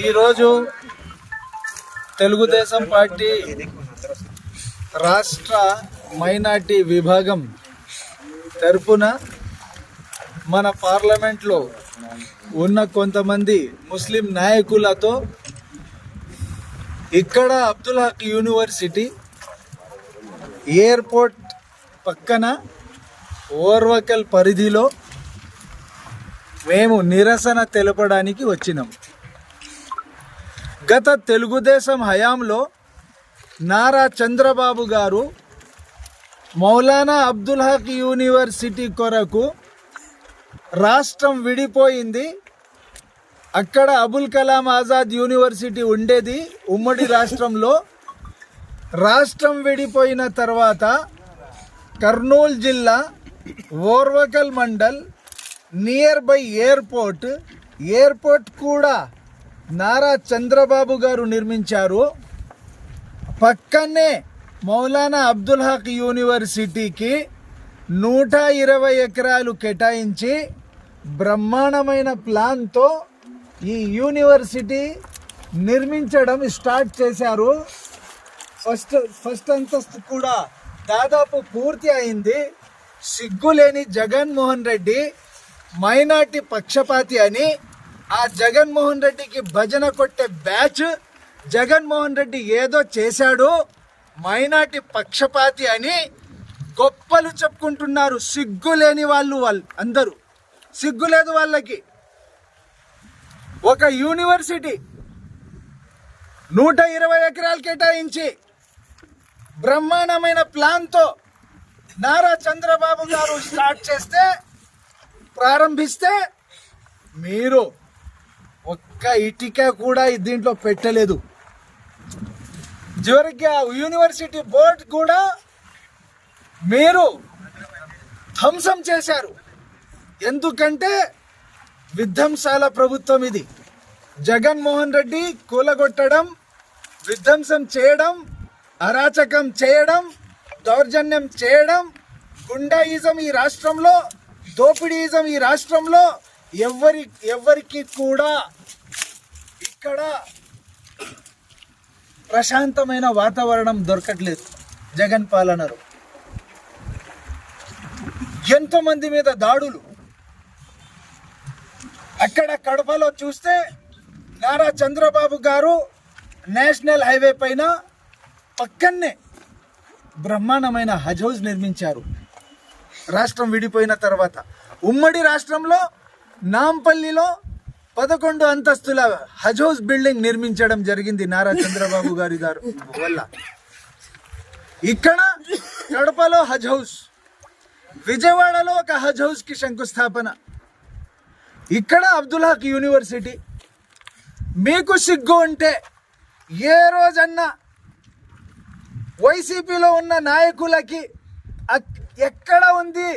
ఈరోజు తెలుగుదేశం పార్టీ రాష్ట్ర మైనార్టీ విభాగం తరపున మన పార్లమెంట్లో ఉన్న కొంతమంది ముస్లిం నాయకులతో ఇక్కడ అబ్దుల్ హక్ యూనివర్సిటీ ఎయిర్పోర్ట్ పక్కన ఓర్వకల్ పరిధిలో మేము నిరసన తెలపడానికి వచ్చినాం. గత తెలుగుదేశం హయాంలో నారా చంద్రబాబు గారు మౌలానా అబ్దుల్ హక్ యూనివర్సిటీ కొరకు రాష్ట్రం విడిపోయింది. అక్కడ అబుల్ కలాం ఆజాద్ యూనివర్సిటీ ఉండేది. ఉమ్మడి రాష్ట్రంలో రాష్ట్రం విడిపోయిన తర్వాత కర్నూలు జిల్లా Orvakal mandal near by airport airport కూడా నారా చంద్రబాబు గారు నిర్మించారు. పక్కనే మౌలానా అబ్దుల్ హక్ యూనివర్సిటీకి నూట ఇరవై ఎకరాలు కేటాయించి బ్రహ్మాండమైన ప్లాన్తో ఈ యూనివర్సిటీ నిర్మించడం స్టార్ట్ చేశారు. ఫస్ట్ ఫస్ట్ అంతస్తు కూడా దాదాపు పూర్తి అయింది. సిగ్గులేని జగన్మోహన్ రెడ్డి మైనార్టీ పక్షపాతి అని ఆ జగన్మోహన్ రెడ్డికి భజన కొట్టే బ్యాచ్ జగన్మోహన్ రెడ్డి ఏదో చేశాడు మైనార్టీ పక్షపాతి అని గొప్పలు చెప్పుకుంటున్నారు. సిగ్గు లేని వాళ్ళు వాళ్ళు అందరూ. సిగ్గు లేదు వాళ్ళకి. ఒక యూనివర్సిటీ నూట ఇరవై ఎకరాలు కేటాయించి బ్రహ్మాండమైన ప్లాన్తో నారా చంద్రబాబు గారు స్టార్ట్ చేస్తే ప్రారంభిస్తే మీరు ఒక్క ఇటిక కూడా దీంట్లో పెట్టలేదు. చివరికి ఆ యూనివర్సిటీ బోర్డ్ కూడా మీరు ధ్వంసం చేశారు. ఎందుకంటే విధ్వంసాల ప్రభుత్వం ఇది. జగన్మోహన్ రెడ్డి కూలగొట్టడం విధ్వంసం చేయడం అరాచకం చేయడం దౌర్జన్యం చేయడం గుండాయిజం ఈ రాష్ట్రంలో దోపిడీజం ఈ రాష్ట్రంలో ఎవరి ఎవరికి కూడా ఇక్కడ ప్రశాంతమైన వాతావరణం దొరకట్లేదు. జగన్ పాలనరు ఎంతోమంది మీద దాడులు. అక్కడ కడపలో చూస్తే నారా చంద్రబాబు గారు నేషనల్ హైవే పైన పక్కనే బ్రహ్మాండమైన హజౌజ్ నిర్మించారు. రాష్ట్రం విడిపోయిన తర్వాత ఉమ్మడి రాష్ట్రంలో నాంపల్లిలో పదకొండు అంతస్తుల హజ్ హౌస్ బిల్డింగ్ నిర్మించడం జరిగింది నారా చంద్రబాబు గారి గారు. వల్ల ఇక్కడ కడపలో హజ్ హౌస్ విజయవాడలో ఒక హజ్ హౌస్కి శంకుస్థాపన. ఇక్కడ అబ్దుల్ హక్ యూనివర్సిటీ. మీకు సిగ్గు ఉంటే ఏ రోజన్నా వైసీపీలో ఉన్న నాయకులకి ఎక్కడ ఉంది?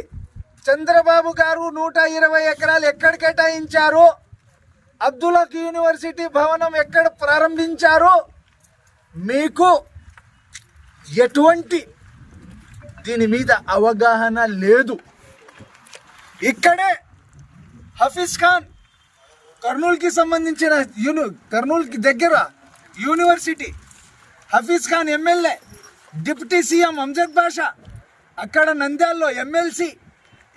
చంద్రబాబు గారు నూట ఇరవై ఎకరాలు ఎక్కడ కేటాయించారు? అబ్దుల్ యూనివర్సిటీ భవనం ఎక్కడ ప్రారంభించారు? మీకు ఎటువంటి దీని మీద అవగాహన లేదు. ఇక్కడే హఫీజ్ ఖాన్ కర్నూలుకి సంబంధించిన యూని కర్నూలుకి దగ్గర university. Hafeez Khan MLA deputy CM Amzad Basha అక్కడ నంద్యాల్లో ఎమ్మెల్సీ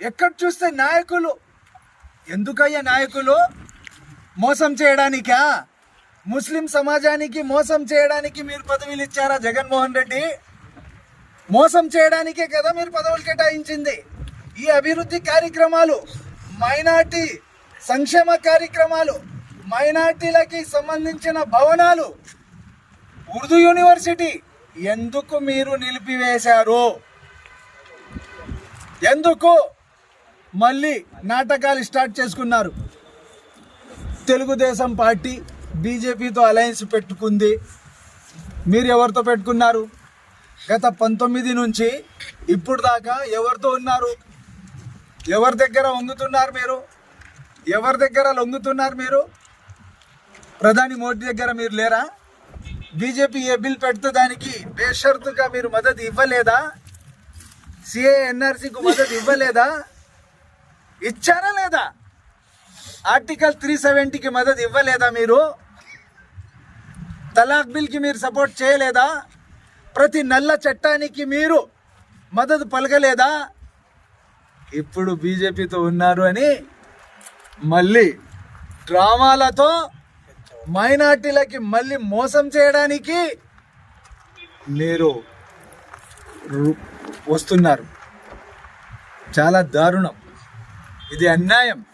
ఎక్కడ చూస్తే నాయకులు? ఎందుకయ్యా నాయకులు? మోసం చేయడానికా? ముస్లిం సమాజానికి మోసం చేయడానికి మీరు పదవులు ఇచ్చారా జగన్మోహన్ రెడ్డి? మోసం చేయడానికే కదా మీరు పదవులు కేటాయించింది. ఈ అభివృద్ధి కార్యక్రమాలు మైనార్టీ సంక్షేమ కార్యక్రమాలు మైనార్టీలకి సంబంధించిన భవనాలు ఉర్దూ యూనివర్సిటీ ఎందుకు మీరు నిలిపివేశారు? ఎందుకు మళ్ళీ నాటకాలు స్టార్ట్ చేసుకున్నారు? తెలుగుదేశం పార్టీ బీజేపీతో అలయన్స్ పెట్టుకుంది. మీరు ఎవరితో పెట్టుకున్నారు? గత పంతొమ్మిది నుంచి ఇప్పుడు దాకా ఎవరితో ఉన్నారు? ఎవరి దగ్గర వంగుతున్నారు మీరు? ఎవరి దగ్గర లొంగుతున్నారు మీరు? ప్రధాని మోడీ దగ్గర మీరు లేరా? బీజేపీ ఏ బిల్ పెడితే దానికి బేషరతుగా మీరు మద్దతు ఇవ్వలేదా? సిఏఎన్ఆర్సీకు మద్దతు ఇవ్వలేదా? ఇచ్చారా లేదా? ఆర్టికల్ త్రీ సెవెంటీకి మద్దతు ఇవ్వలేదా మీరు? తలాక్ బిల్కి మీరు సపోర్ట్ చేయలేదా? ప్రతి నల్ల చట్టానికి మీరు మద్దతు పలకలేదా? ఇప్పుడు బీజేపీతో ఉన్నారు అని మళ్ళీ డ్రామాలతో మైనార్టీలకి మళ్ళీ మోసం చేయడానికి మీరు వస్తున్నారు. చాలా దారుణం. ఇది అన్యాయం.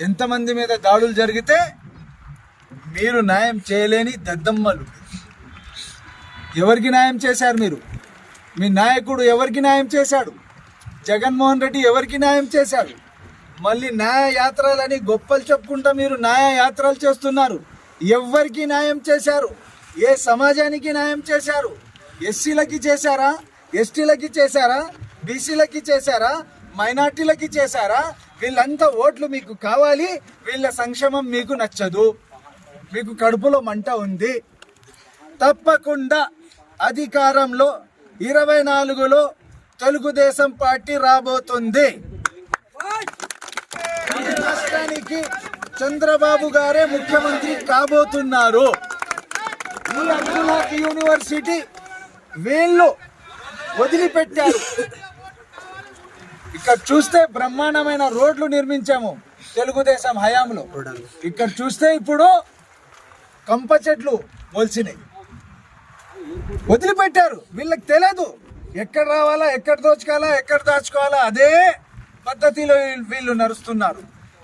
ఎంతమంది మీద దాడులు జరిగితే మీరు న్యాయం చేయలేని దద్దమ్మలు. ఎవరికి న్యాయం చేశారు మీరు? మీ నాయకుడు ఎవరికి న్యాయం చేశాడు? జగన్మోహన్ రెడ్డి ఎవరికి న్యాయం చేశాడు? మళ్ళీ న్యాయ యాత్రలని గొప్పలు చెప్పుకుంటా మీరు న్యాయ యాత్రలు చేస్తున్నారు. ఎవరికి న్యాయం చేశారు? ఏ సమాజానికి న్యాయం చేశారు? ఎస్సీలకి చేశారా? ఎస్టీలకి చేశారా? బీసీలకి చేశారా? మైనార్టీలకి చేశారా? వీళ్ళంతా ఓట్లు మీకు కావాలి వీళ్ళ సంక్షేమం మీకు నచ్చదు. మీకు కడుపులో మంట ఉంది. తప్పకుండా అధికారంలో ఇరవై నాలుగులో తెలుగుదేశం పార్టీ రాబోతుంది. రాష్ట్రానికి చంద్రబాబు గారే ముఖ్యమంత్రి కాబోతున్నారు. ఈ యూనివర్సిటీ వీళ్ళు వదిలిపెట్టారు. ఇక్కడ చూస్తే బ్రహ్మాండమైన రోడ్లు నిర్మించాము తెలుగుదేశం హయాంలో. ఇక్కడ చూస్తే ఇప్పుడు కంప చెట్లు మొలిచినాయి వదిలిపెట్టారు. వీళ్ళకి తెలియదు ఎక్కడ రావాలా ఎక్కడ దోచుకోవాలా ఎక్కడ దాచుకోవాలా అదే పద్ధతిలో వీళ్ళు- నడుస్తున్నారు.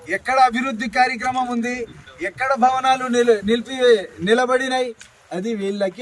ఎక్కడ అభివృద్ధి కార్యక్రమం ఉంది ఎక్కడ భవనాలు నిల నిలిపి నిలబడినాయి అది వీళ్ళకి